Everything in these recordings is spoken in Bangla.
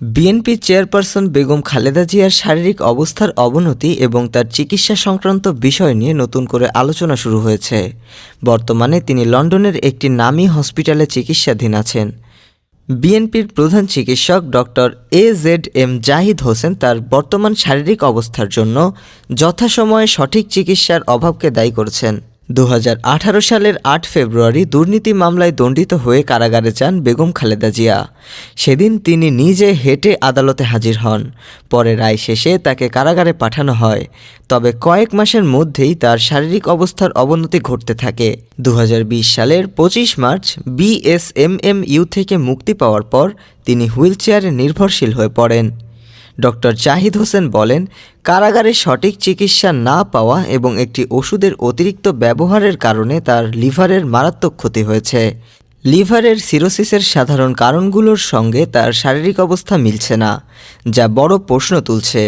বিএনপি চেয়ারপারসন বেগম খালেদা জিয়ার শারীরিক অবস্থার অবনতি এবং তার চিকিৎসা সংক্রান্ত বিষয় নিয়ে নতুন করে আলোচনা শুরু হয়েছে। বর্তমানে তিনি লন্ডনের একটি নামী হসপিটালে চিকিৎসাধীন আছেন। বিএনপির প্রধান চিকিৎসক doctor A Z M Zahid Hossain তার বর্তমান শারীরিক অবস্থার জন্য যথাসময়ে সঠিক চিকিৎসার অভাবকে দায়ী করেছেন। দু হাজার আঠারো সালের আট ফেব্রুয়ারি দুর্নীতি মামলায় দণ্ডিত হয়ে কারাগারে যান বেগম খালেদা জিয়া। সেদিন তিনি নিজে হেঁটে আদালতে হাজির হন। পরে রায় শেষে তাকে কারাগারে পাঠানো হয়। তবে কয়েক মাসের মধ্যেই তার শারীরিক অবস্থার অবনতি ঘটতে থাকে। দু হাজার বিশ সালের পঁচিশ মার্চ বিএসএমএমইউ থেকে মুক্তি পাওয়ার পর তিনি হুইলচেয়ারে নির্ভরশীল হয়ে পড়েন। ডক্টর জাহিদ হোসেন বলেন, কারাগারে সঠিক চিকিৎসা না পাওয়া এবং একটি ওষুধের অতিরিক্ত ব্যবহারের কারণে তার লিভারের মারাত্মক ক্ষতি হয়েছে। লিভারের সিরোসিসের সাধারণ কারণগুলোর সঙ্গে তার শারীরিক অবস্থা মিলছে না, যা বড় প্রশ্ন তুলছে।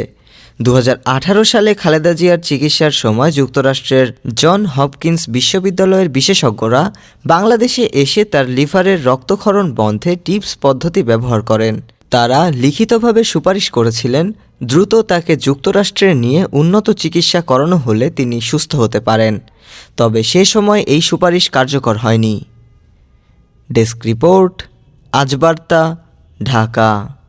দু হাজার আঠারো সালে খালেদা জিয়ার চিকিৎসার সময় যুক্তরাষ্ট্রের জন হপকিন্স বিশ্ববিদ্যালয়ের বিশেষজ্ঞরা বাংলাদেশে এসে তার লিভারের রক্তক্ষরণ বন্ধে টিপস পদ্ধতি ব্যবহার করেন। তারা লিখিতভাবে সুপারিশ করেছিলেন দ্রুত তাকে যুক্তরাষ্ট্রে নিয়ে উন্নত চিকিৎসা করানো হলে তিনি সুস্থ হতে পারেন। তবে সে সময় এই সুপারিশ কার্যকর হয়নি। Desk report Ajbarta Dhaka.